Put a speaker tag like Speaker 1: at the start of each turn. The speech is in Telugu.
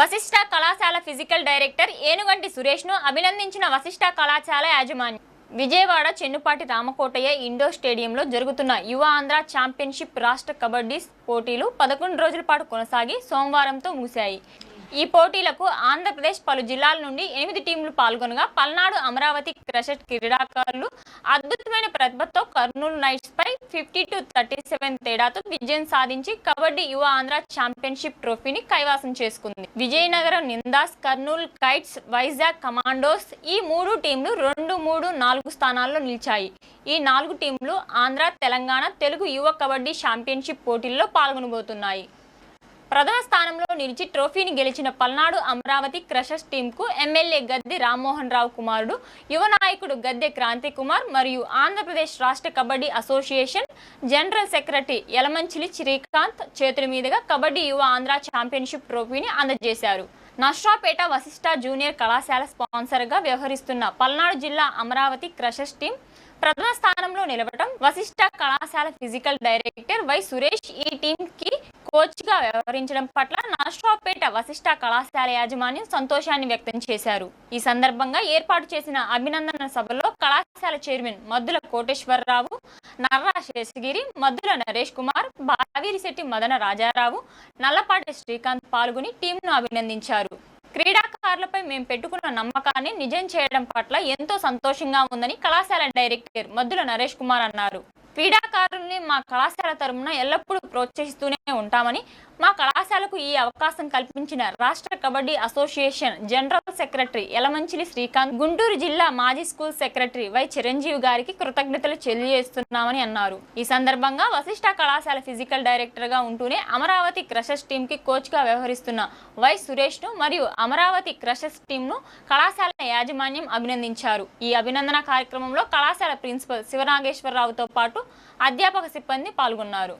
Speaker 1: వశిష్ట కళాశాల ఫిజికల్ డైరెక్టర్ ఏనుగంటి సురేష్ను అభినందించిన వశిష్ట కళాశాల యాజమాన్యం. విజయవాడ చెన్నుపాటి రామకోటయ్య ఇండోర్ స్టేడియంలో జరుగుతున్న యువ ఆంధ్ర ఛాంపియన్షిప్ రాష్ట్ర కబడ్డీ పోటీలు పదకొండు రోజుల పాటు కొనసాగి సోమవారంతో ముగిశాయి. ఈ పోటీలకు ఆంధ్రప్రదేశ్ పలు జిల్లాల నుండి ఎనిమిది టీంలు పాల్గొనగా పల్నాడు అమరావతి క్రికెట్ క్రీడాకారులు అద్భుతమైన ప్రతిభతో కర్నూలు నైట్స్ పై ఫిఫ్టీ టు థర్టీ సెవెన్ తేడాతో విజయం సాధించి కబడ్డీ యువ ఆంధ్ర ఛాంపియన్షిప్ ట్రోఫీని కైవసం చేసుకుంది. విజయనగరం నిందాస్ కర్నూలు కైట్స్ వైజాగ్ కమాండోస్ ఈ మూడు టీంలు రెండు మూడు నాలుగు స్థానాల్లో నిలిచాయి. ఈ నాలుగు టీంలు ఆంధ్ర తెలంగాణ తెలుగు యువ కబడ్డీ ఛాంపియన్షిప్ పోటీల్లో పాల్గొనబోతున్నాయి. ప్రథమ స్థానంలో నిలిచి ట్రోఫీని గెలిచిన పల్నాడు అమరావతి క్రషర్స్ టీంకు ఎమ్మెల్యే గద్దె రామ్మోహన్ రావు కుమారుడు యువ నాయకుడు గద్దె క్రాంతి కుమార్ మరియు ఆంధ్రప్రదేశ్ రాష్ట్ర kabaddi association general secretary Yalamanchili Srikanth చేతుల మీదుగా కబడ్డీ యువ ఆంధ్ర ఛాంపియన్షిప్ ట్రోఫీని అందజేశారు. నష్రాపేట వశిష్ట జూనియర్ కళాశాల స్పాన్సర్గా వ్యవహరిస్తున్న పల్నాడు జిల్లా అమరావతి క్రషర్స్ టీం ప్రథమ స్థానంలో నిలవటం వశిష్ట కళాశాల ఫిజికల్ డైరెక్టర్ వై సురేష్ ఈ టీంకి కోచ్గా వ్యవహరించడం పట్ల నర్సరావుపేట వశిష్ట కళాశాల యాజమాన్యం సంతోషాన్ని వ్యక్తం చేశారు. ఈ సందర్భంగా ఏర్పాటు చేసిన అభినందన సభలో కళాశాల చైర్మన్ మద్దుల కోటేశ్వరరావు నర్రా శేషగిరి మద్దుల నరేష్ కుమార్ బావిరిశెట్టి మదన రాజారావు నల్లపాటి శ్రీకాంత్ పాల్గొని టీంను అభినందించారు. క్రీడాకారులపై మేము పెట్టుకున్న నమ్మకాన్ని నిజం చేయడం పట్ల ఎంతో సంతోషంగా ఉందని కళాశాల డైరెక్టర్ మద్దుల నరేష్ కుమార్ అన్నారు. క్రీడాకారుల్ని మా కళాశాల తరఫున ఎల్లప్పుడూ ప్రోత్సహిస్తూనే ఉంటామని మా కళాశాలకు ఈ అవకాశం కల్పించిన రాష్ట్ర kabaddi association general secretary Yalamanchili Srikanth Guntur జిల్లా మాజీ స్కూల్ సెక్రటరీ వై చిరంజీవి గారికి కృతజ్ఞతలు తెలియజేస్తున్నామని అన్నారు. ఈ సందర్భంగా వశిష్ట కళాశాల ఫిజికల్ డైరెక్టర్గా ఉంటూనే అమరావతి క్రషర్స్ టీమ్కి కోచ్గా వ్యవహరిస్తున్న వై సురేష్ను మరియు అమరావతి క్రషర్స్ టీమ్ను కళాశాల యాజమాన్యం అభినందించారు. ఈ అభినందన కార్యక్రమంలో కళాశాల ప్రిన్సిపల్ శివనాగేశ్వరరావుతో పాటు అధ్యాపక సిబ్బంది పాల్గొన్నారు.